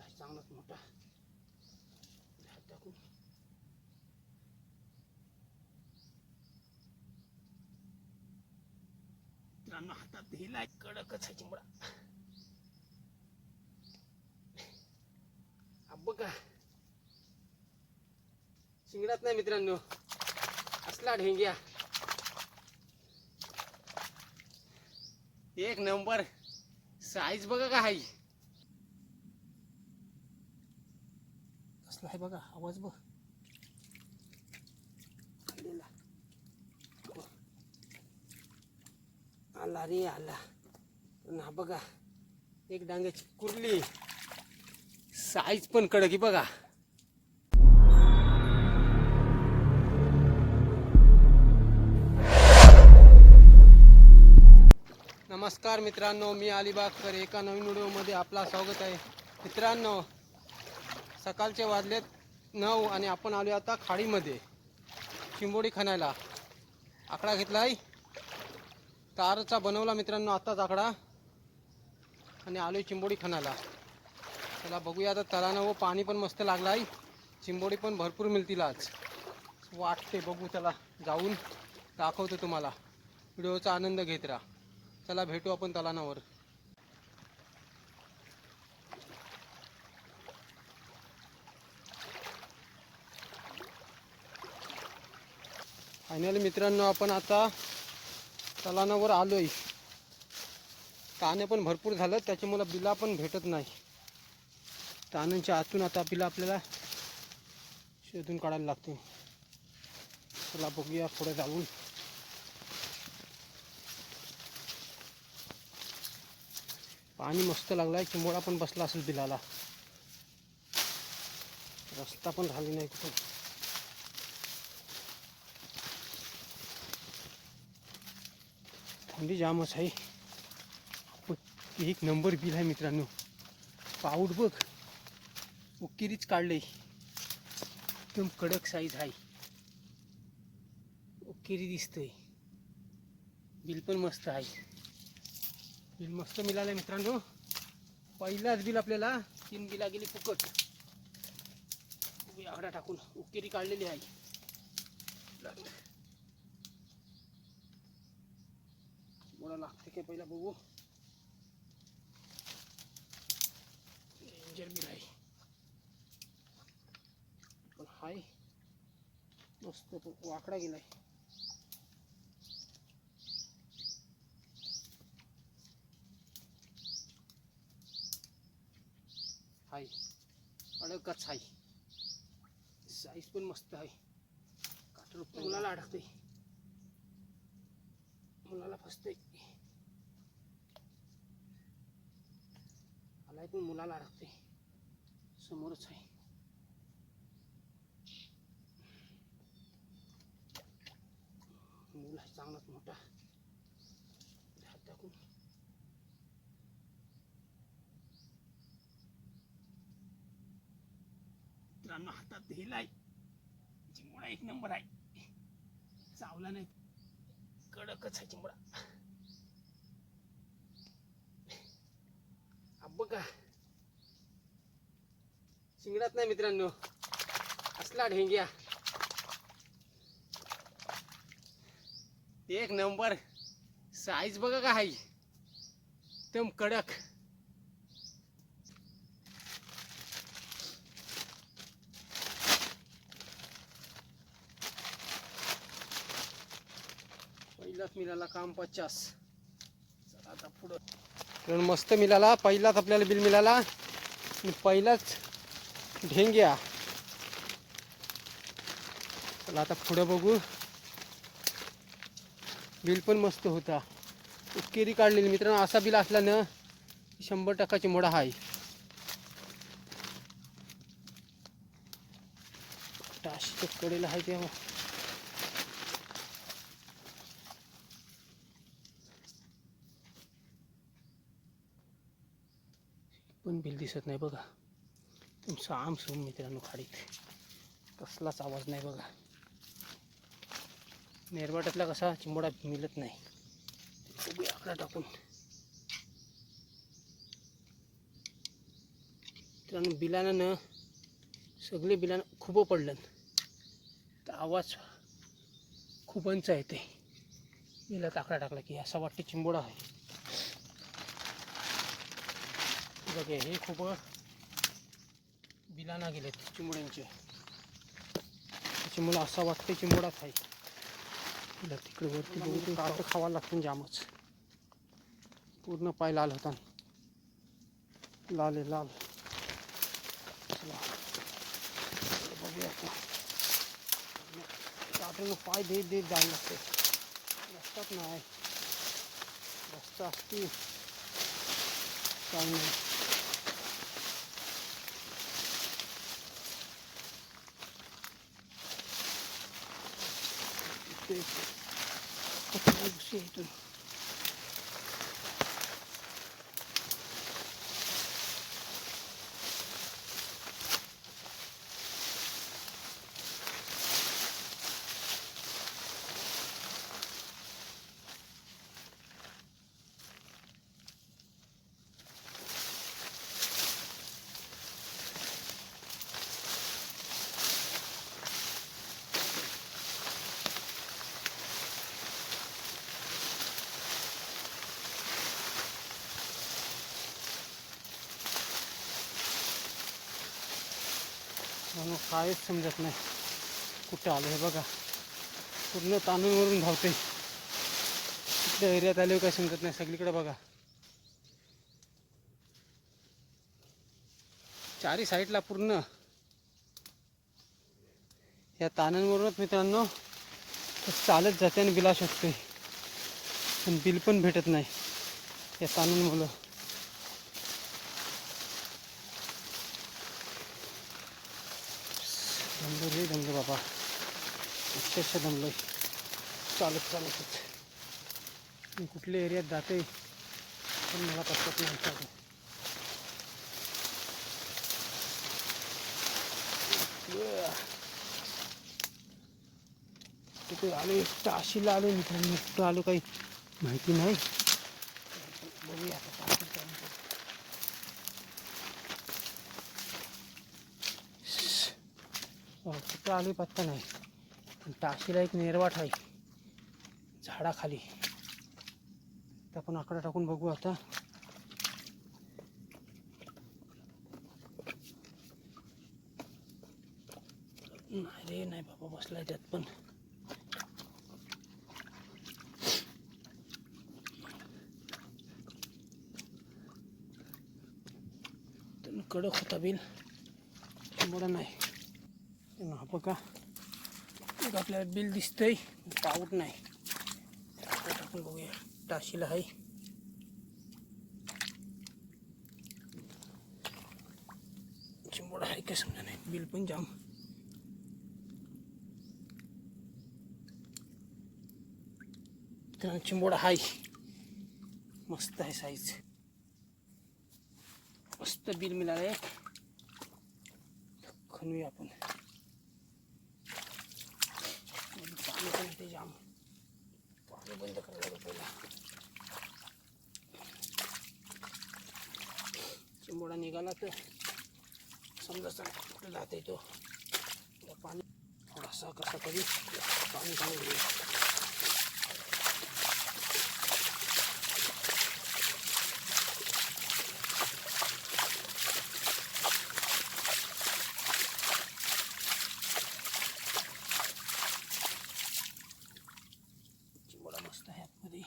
मूल चांगलाच मोठा. हात टाकून. मित्रांनो हातात हिला कडकच आहे चिंबडा. बघा. शिंगडात नाही मित्रांनो. असला ढेंग्या. एक नंबर साईज बघा का हाई. कसला आहे बघा आवाज बघ. आला रे आला. ना बघा एक डांग्याची कुर्ली. साईज पण कडकी बघा. नमस्कार मित्रांनो मी अलिबागकर एका नवीन व्हिडिओमध्ये आपला स्वागत आहे. मित्रांनो सकाळचे वाजलेत नऊ आणि आपण आलो आता खाडीमध्ये. चिंबोडी खणायला. आकडा घेतला आहे तारचा बनवला मित्रांनो आत्ताच आकडा. आणि आलो चिंबोडी खणायला. चला बघूया आता तलानं व पाणी पण मस्त लागलं आहे चिंबोडी पण भरपूर मिळतील आज. वाटते बघू चला जाऊन. दाखवतो तुम्हाला. व्हिडिओचा आनंद घेत राहा. चला भेटू आपण तलानावर. फायनल मित्रांनो आपण आता तलानावर आहे ताणे पण भरपूर झालं त्याच्यामुळं बिला पण भेटत नाही. ताणांच्या आतून आता बिला आपल्याला शोधून काढायला लागते चला बघूया पुढे जाऊन. पाणी मस्त लागलाय चिंबोडा पण बसला असेल बिलाला. रस्ता पण झाली नाही कुठं. म्हणजे थंडी जामच आहे. पण एक नंबर बिल आहे मित्रांनो. पाऊड बघ. उकिरीच आहे एकदम कडक साईज आहे. उकिरी दिसतंय. बिल पण मस्त आहे. बिल मस्त मिळालं मित्रांनो. पहिलाच बिल आपल्याला तीन बिला गेली फुकट. आकडा टाकून उकेरी काढलेली आहे मला लागते काय पहिला बघू डेंजर बिल आहे पण हाय मस्त वाकडा गेलाय हाय अडकच हाय साईज पण मस्त आहे काटर मुलाला अडकते मुलाला फसते आलाय पण मुलाला अडकते समोरच आहे. मूल आहे चांगलाच मोठा. हात टाकून. मित्रांनो हातात हिलाय चिंबडा एक नंबर आहे. चावला नाही. कडकच आहे चिंबडा बघा. शिंगडात नाही मित्रांनो. असला ढेंग्या. एक नंबर. साईज बघा का हाई एकदम कडक. पहिलाच मिळाला काम पचास. चला आता पुढं. कारण मस्त मिळाला. पहिलाच आपल्याला बिल मिळाला. आणि पहिलाच ढेंग्या चला आता पुढं बघू. बिल पण मस्त होता. उकेरी काढलेली. मित्रांनो असा बिल असला ना की शंभर टक्काची मोडा आहे टाशीच्या कडेला आहे तेव्हा. पण बिल दिसत नाही बघा. तुमचं साम मित्रांनो खाडीत. कसलाच आवाज नाही बघा. नेरवाट्यातला कसा चिंबोडा मिळत नाही. आकडा टाकून. मित्रांनो बिलानं न सगळे बिलानं खूप पडलं. तर आवाज खूपच येते बिलात आकडा टाकला की असा वाटते चिंबोडा आहे. बघा हे खूप बिलाना गेलेत. चिंबोड्यांचे चिंबोडा असा वाटते चिंबोडाच आहे. तिला तिकडे वरती बघू काट खावा लागतं जामच. पूर्ण पाय लाल होता. लाल आहे लाल. बघूया काटून पाय देत देत जायला लागते. रस्ताच नाही. रस्ता असती काही नाही. ते कचरा घुसी आहे मग काहीच समजत नाही. कुठं आलं हे बघा. पूर्ण तांदूळवरून धावते कुठल्या एरियात आले काय समजत नाही. सगळीकडे बघा. चारी साईडला पूर्ण. या तानांवरूनच मित्रांनो चालत जाते आणि बिला शकते पण बिल पण भेटत नाही. या तानांमुळं दमलो रे दमलो बाबा. अक्षरशः दमलो चालत चालतच. मी कुठल्या एरियात जाते पण मला पटकत नाही चालू कुठे आलो? ताशीला आलो मित्रांनी. एकटं आलो काही माहिती नाही. बघूया आता काय करता येईल ते. अहो, हो, कुठं आली पत्ता नाही. पण टाशीला एक निर्वाट आहे. झाडाखाली. तर आपण आकडा टाकून बघू आता. नाही रे नाही बाबा बसलाय त्यात पण. कडक होता बिल मला नाही. हा बघा. एक आपल्याला बिल दिसतंय. पाऊट नाही. आपण टाकून बघूया. टाशीला आहे. चिंबोडा आहे काय समजा नाही? बिल पण जाम. तर चिंबोडा आहे मस्त आहे साईज मस्त बिल मिळालं आहे खणूया आपण. पाणी पण ते जाम पाणी बंद करायला लागेल पहिला चिंबोडा निघाला तर समजा कुठे जाते तो त्या पाणी थोडासा कसा तरी पाणी काढून घेऊ चिंबोडा मस्त आहे आतमध्ये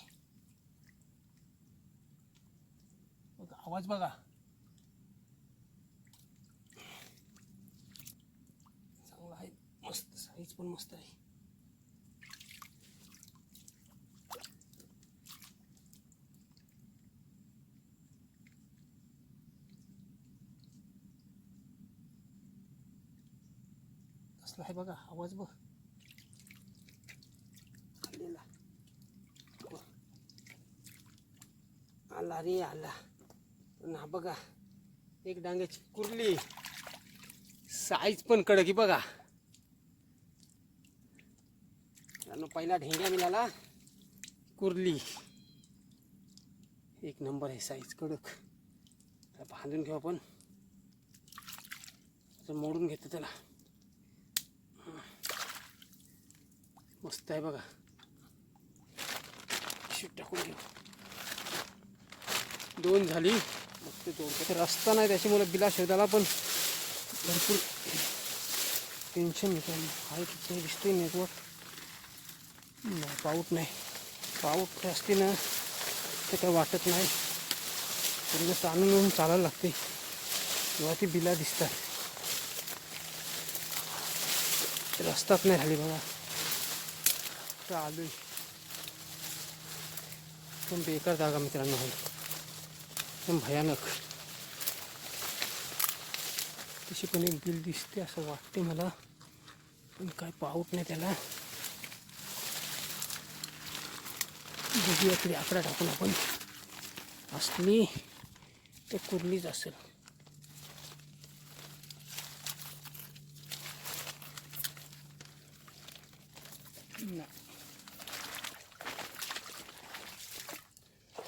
बघा आवाज बघा चांगला आहे मस्त साईज पण मस्त आहे कसला आहे बघा आवाज बघ आलेला आला रे आला पण हा बघा एक डांग्याची कुर्ली. साईज पण कडकी बघा. पहिला ढेंग्या मिळाला कुर्ली. एक नंबर आहे साईज कडक. आता बांधून घेऊ आपण. मोडून घेतो त्याला. मस्त आहे बघा. शिट टाकून घेऊ दोन झाली. मग ते रस्ता नाही त्याच्यामुळे बिला शोधायला पण भरपूर टेन्शन मित्रांनो आहे तिथे दिसते नेटवर्क नाही पाऊट नाही. पाऊट असते ना ते काही वाटत नाही. पूर्ण ताणून येऊन चालायला लागते. तेव्हा ती बिला दिसतात. रस्ताच नाही झाली बघा. तर आलोय पण बेकार जागा मित्रांनो आहे. एकदम भयानक. तशी पण एक बिल दिसते असं वाटते मला. पण काय पाऊट नाही त्याला. बघूया तरी आकडा टाकून आपण. असली तर कुर्लीच असेल.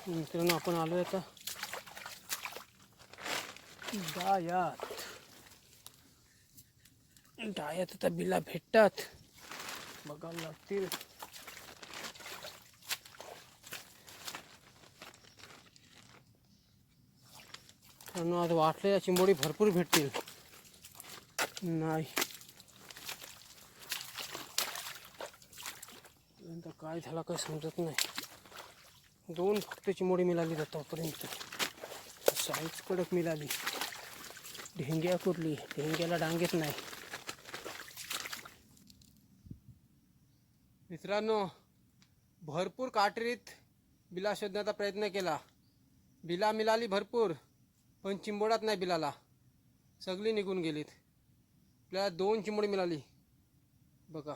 मित्रांनो आपण आहे आता. डायात डायात आता बिला भेटतात. बघायला लागतील. मित्रांनो आज वाटलेल्या चिंबोडी भरपूर भेटतील. नाही. काय झाला काय समजत नाही. दोन फक्त चिमोडी मिळाली आतापर्यंत साईज कडक मिळाली. ढेंग्या कुरली ढेंग्याला डांगेत नाही. मित्रांनो भरपूर काटरीत बिला शोधण्याचा प्रयत्न केला. बिला मिळाली भरपूर पण चिंबोडात नाही बिलाला. सगळी निघून गेलीत. आपल्याला दोन चिंबोडी मिळाली. बघा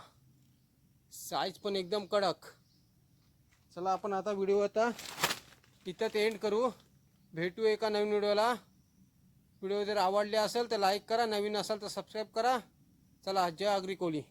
साईज पण एकदम कडक. चला आपण आता व्हिडिओ आता इथंच एंड करू. भेटू एका नवीन व्हिडिओला व्हिडिओ जर आवडले असेल तर लाईक करा नवीन असेल तर सबस्क्राईब करा. चला जय आगरी कोली